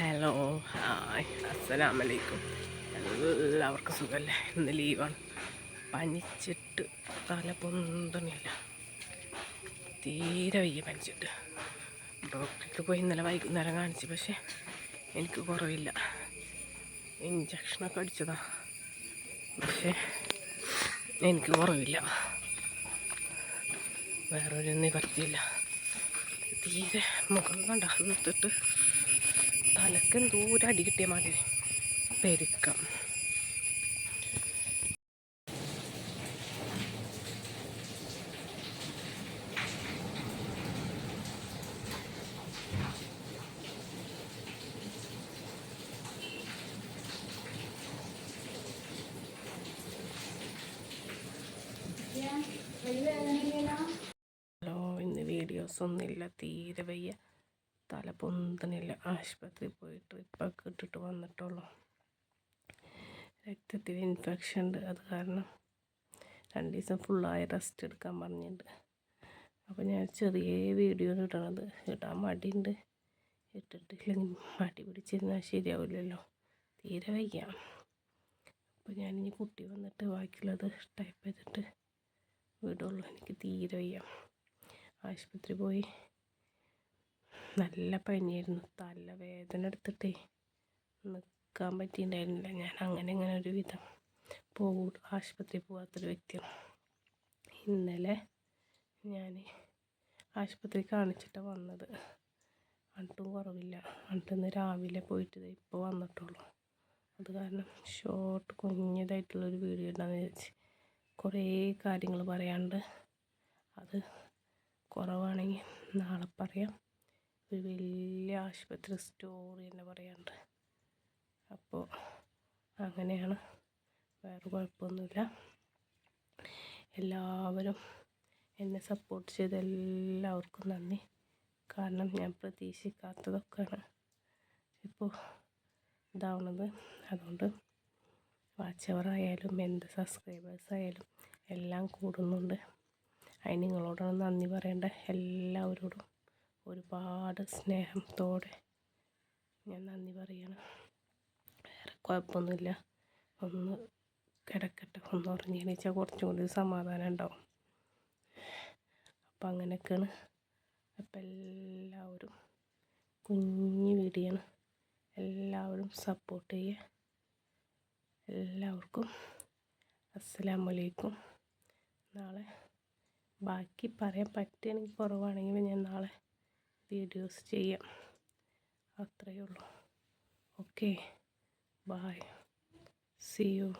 Hello hi അസ്സലാമലൈക്കും എല്ലാവർക്കും സുഖമല്ലേ ഇന്ന് ലീവാണ് പനിച്ചിട്ട് തല തീരെ വയ്യ പനിച്ചിട്ട്. ഡോക്ടർക്ക് പോയി ഇന്നലെ വൈകുന്നേരം കാണിച്ചു പക്ഷേ എനിക്ക് കുറവില്ല. ഇഞ്ചക്ഷനൊക്കെ അടിച്ചതാ. പക്ഷേ എനിക്ക് കുറവില്ല. വേറൊരു നിവർത്തിയില്ല തീരെ മുഖം കണ്ട തലക്ക് ദൂരെ അടി കിട്ടിയ മാതിരി. പെരുക്കം. ഹലോ ഇന്ന് വീഡിയോസ് ഒന്നുമില്ല തീരെ വയ്യ. തല പൊന്തണില്ല ആശുപത്രിയിൽ പോയി ട്രിപ്പൊക്കെ ഇട്ടിട്ട് വന്നിട്ടുള്ളൂ. രക്തത്തിൽ ഇൻഫെക്ഷൻ ഉണ്ട്. അത് കാരണം രണ്ട് ദിവസം ഫുള്ളായി റെസ്റ്റ് എടുക്കാൻ പറഞ്ഞിട്ട് അപ്പോൾ ഞാൻ ചെറിയ വീഡിയോ ഇടണത്. ഇടാൻ മടിയുണ്ട്. ഇട്ടിട്ടില്ലെങ്കിൽ മടി പിടിച്ചിരുന്നാൽ ശരിയാവില്ലല്ലോ. തീരെ വയ്യ. അപ്പോൾ ഞാനിനി കുട്ടി വന്നിട്ട് ബാക്കിയുള്ളത് ടൈപ്പ് ചെയ്തിട്ട് വിടുള്ളൂ. എനിക്ക് തീരെ വയ്യ. ആശുപത്രി പോയി നല്ല പനിയായിരുന്നു. തലവേദന എടുത്തിട്ടേ നിൽക്കാൻ പറ്റിയിട്ടുണ്ടായിരുന്നില്ല ഞാൻ അങ്ങനെ ഇങ്ങനെ ഒരു വിധം പോകൂ ആശുപത്രി പോകാത്തൊരു വ്യക്തിയാണ്. ഇന്നലെ ഞാൻ ആശുപത്രി കാണിച്ചിട്ടാണ് വന്നത്. എന്നിട്ടും കുറവില്ല. എന്നിട്ട് ഇന്ന് രാവിലെ പോയിട്ട് ഇപ്പോൾ വന്നിട്ടുള്ളൂ. അത് കാരണം ഷോർട്ട് കുഞ്ഞതായിട്ടുള്ളൊരു വീഡിയോ ഇടാന്ന് വിചാരിച്ച് കുറേ കാര്യങ്ങൾ പറയാണ്ട് അത് കുറവാണെങ്കിൽ നാളെ പറയാം. ഒരു വലിയ ആശുപത്രി സ്റ്റോറി തന്നെ പറയാണ്ട് അപ്പോൾ അങ്ങനെയാണ്. വേറെ കുഴപ്പമൊന്നുമില്ല. എല്ലാവരും എന്നെ സപ്പോർട്ട് ചെയ്ത എല്ലാവർക്കും നന്ദി. കാരണം ഞാൻ പ്രതീക്ഷിക്കാത്തതൊക്കെയാണ് ഇപ്പോൾ ഇതാവണത് അതുകൊണ്ട് വാച്ചവറായാലും എന്റെ സബ്സ്ക്രൈബേഴ്സ് ആയാലും എല്ലാം കൂടുന്നുണ്ട്. അതിന് നിങ്ങളോടാണ് നന്ദി പറയേണ്ട എല്ലാവരോടും. ഒരുപാട് സ്നേഹത്തോടെ ഞാൻ നന്ദി പറയണം. വേറെ കുഴപ്പമൊന്നുമില്ല. ഒന്ന് കിടക്കട്ടെ. ഒന്ന് ഉറങ്ങിയെണീച്ചാൽ കുറച്ചും കൂടി സമാധാനം ഉണ്ടാവും. അപ്പം അങ്ങനെയൊക്കെയാണ്. അപ്പം എല്ലാവരും കുഞ്ഞു വീടിയാണ്. എല്ലാവരും സപ്പോർട്ട് ചെയ്യുക എല്ലാവർക്കും അസ്സലാമലൈക്കും നാളെ ബാക്കി പറയാൻ പറ്റുകയാണെങ്കിൽ കുറവാണെങ്കിൽ ഞാൻ നാളെ വീഡിയോസ് ചെയ്യാം. അത്രയേ ഉള്ളൂ. Okay bye C U